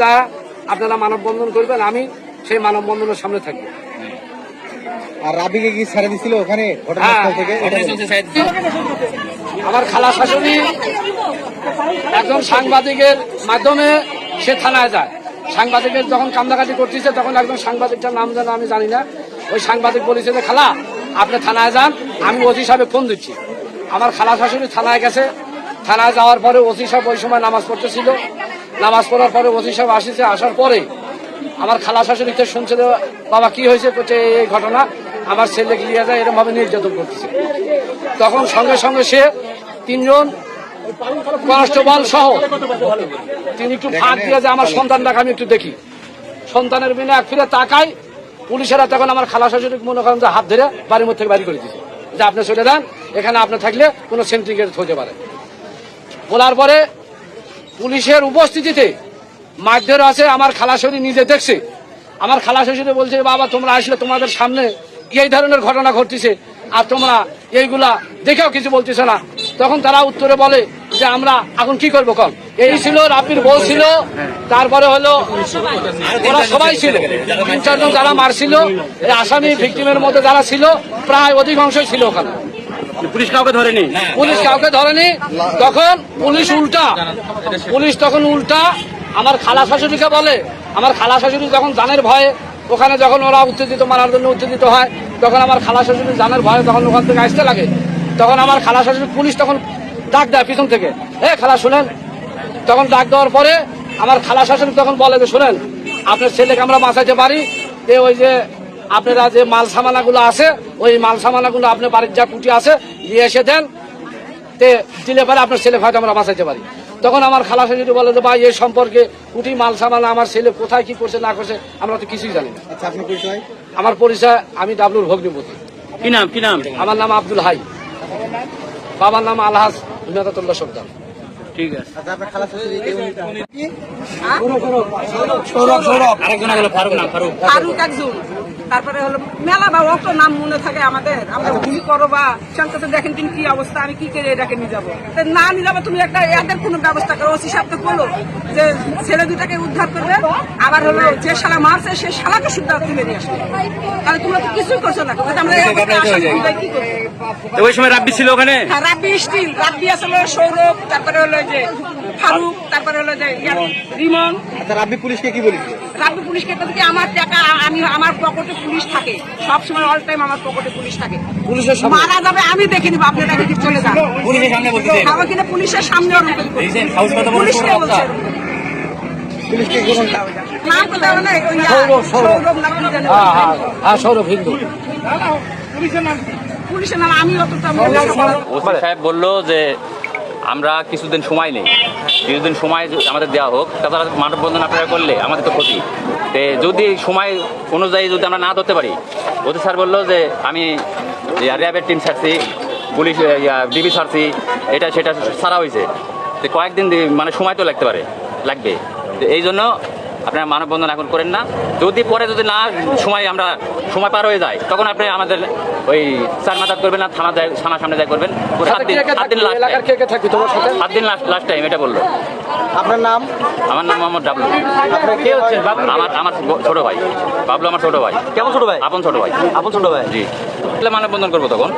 যা আপনারা মানববন্ধন করবেন আমি সেই মানববন্ধনের সামনে থাকব। আর রাবিকে কি ছেড়ে দিছিল ওখানে হ্যাঁ। আমার খালা শাশুড়ি একজন সাংবাদিকের মাধ্যমে সে থানায় যায়। সাংবাদিকের যখন কান্দাকাটি করতেছে তখন একজন সাংবাদিকটার নাম যেন আমি জানি না। ওই সাংবাদিক বলেছে যে খালা আপনি থানায় যান আমি ওসি সাহেবে ফোন দিচ্ছি। আমার খালা শাশুড়ি থানায় গেছে। থানায় যাওয়ার পরে ওসি সাহেব ওই সময় নামাজ পড়তেছিল। নামাজ পড়ার পরে ওসি সাহেব আসিছে, আসার পরে আমার খালা শাশুড়িতে শুনছে বাবা কি হয়েছে করছে এই ঘটনা? আমার ছেলে গিয়ে যায় এরকম ভাবে নির্যাতন করতেছে। তখন সঙ্গে সঙ্গে সে তিনজন কনস্টেবল সহ তিনি একটু ফাঁক দিয়ে যে আমার সন্তানটাকে আমি একটু দেখি। সন্তানের বিনা এক ফিরে তাকাই পুলিশেরা তখন আমার খালা শাশুড়ি মনে করেন যে হাত ধরে বাড়ির মধ্যে বাড়ি করে দিয়েছে। যে আপনি চলে যান, এখানে আপনি থাকলে কোনো সেন্ট্রিকেট হতে পারে বলার পরে পুলিশের উপস্থিতিতে মারধর আছে, আমার খালা শাশুড়ি নিজে দেখছে। আমার খালা শাশুড়ি বলছে, বাবা, তোমরা আসলে তোমাদের সামনে এই ধরনের ঘটনা ঘটতেছে আর তোমরা এইগুলা দেখেও কিছু বলতেছে না। তখন তারা উত্তরে বলে যে, আমরা এখন কি করব কল? এই ছিল রাপির বউ ছিল, তারপরে হলো ওরা সবাই ছিল। তিন চারজন যারা মারছিল আসামি ভিক্টিমের মধ্যে যারা ছিল, প্রায় অধিকাংশই ছিল ওখানে। পুলিশ কাউকে ধরেনি? পুলিশ কাউকে ধরেনি তখন পুলিশ উল্টা। পুলিশ তখন উল্টা আমার খালা শাশুড়িকে বলে। আমার খালা শাশুড়ি যখন জানের ভয়ে ওখানে যখন ওরা উত্তেজিত মারার জন্য উত্তেজিত হয় তখন আমার খালা শাশুড়ি জানের ভয়ে তখন ওখান থেকে আসতে লাগে। তখন আমার খালা শাশুড়ি পুলিশ তখন ডাক দেয় পিছন থেকে। এ খালা শুনেন। তখন ডাক দেওয়ার পরে আমার খালা শাশুড়ি তখন বলে যে শুনেন আপনার ছেলেকে আমরা বাঁচাইতে পারি। যে ওই যে আপনারা যে মাল সামানাগুলো আছে ওই মাল সামানাগুলো আপনার বাড়ির যা কুটি আছে নিয়ে এসে দেন। তে দিলে পরে আপনার ছেলে হয়তো আমরা বাঁচাইতে পারি। তখন আমার খালা যদি বলে যে ভাই এই সম্পর্কে কুটি মাল সামানা আমার ছেলে কোথায় কি করছে না করছে আমরা তো কিছুই জানি না। আচ্ছা আমার পরিচয় আমি ডাবলুর ভগ্নিপতি। কি নাম কি নাম? আমার নাম আব্দুল হাই। বাবার নাম আলহাজ বিনাদাতুল্লাহ সর্দার। ঠিক আছে। আচ্ছা আপনার খালা শাশুড়ি কি? আরেকজন হলো ফারুক নাম ফারুক। ফারুক একজন। তারপরে হলো মেলা বা অত নাম মনে থাকে আমাদের। আমরা ভুল করো বা দেখেন তুমি কি অবস্থা আমি কি করে এটাকে নিয়ে যাব? না নিয়ে যাব তুমি একটা এদের কোনো ব্যবস্থা করো ওসি সাহেবকে বলো যে ছেলে দুটাকে উদ্ধার করবে আবার হলো যে শালা মারছে সে শালাকে শুদ্ধ তুলে নিয়ে আসবে। তাহলে তোমরা তো কিছুই করছ না আমরা কি করব? ওই সময় রাব্বি ছিল ওখানে? হ্যাঁ, রাব্বি স্টিল রাব্বি আসলে সৌরভ তারপরে হলো যে ফারুক তারপরে হলো যে রিমন। রাব্বি পুলিশকে কি বলেছিল রাজ্য পুলিশকে তো আমার টাকা আমি আমার পকেটে পুলিশ থাকে। সব সময় অল টাইম আমার পকেটে পুলিশ থাকে। পুলিশের সামনে মারা যাবে আমি দেখে নিবো আপনারা দেখে চলে যান। পুলিশের সামনে বলতেছে আমার কিনা পুলিশের সামনে ওরকম পুলিশকে বলছে। পুলিশকে কোনো নাম তো নাই ওই সৌরভ, সৌরভ। জানি। হ্যাঁ হ্যাঁ হ্যাঁ সৌরভ হিন্দু। পুলিশের নাম আমি অতটা মনে করি না। সাহেব বলল যে আমরা কিছুদিন সময় নেই। কিছুদিন সময় আমাদের দেওয়া হোক। তাছাড়া মানববন্ধন আপনারা করলে আমাদের তো ক্ষতি। তে যদি সময় অনুযায়ী যদি আমরা না ধরতে পারি ওদের স্যার বলল যে, আমি র্যাবের টিম ছাড়ছি, পুলিশ ডিবি ছাড়ছি, এটা, সেটা ছাড়া হয়েছে তো কয়েকদিন মানে সময় তো লাগতে পারে, লাগবে। এই জন্য আপনারা মানববন্ধন এখন করেন না। যদি পরে যদি না সময় আমরা সময় পার হয়ে যায় তখন আপনি আমাদের ওই চার মাথাত করবেন না থানা যায় থানার সামনে যায় করবেন। সাত দিন সাত দিন? লাস্ট সাত দিন লাস্ট লাস্ট টাইম এটা বলল। আপনার নাম? আমার নাম মোহাম্মদ ডাবলু আমার আমার ছোট ভাই। বাবলু আমার ছোট ভাই। কেমন ছোট ভাই? আপন ছোট ভাই। আপন ছোট ভাই? জি। তাহলে মানববন্ধন করব তখন।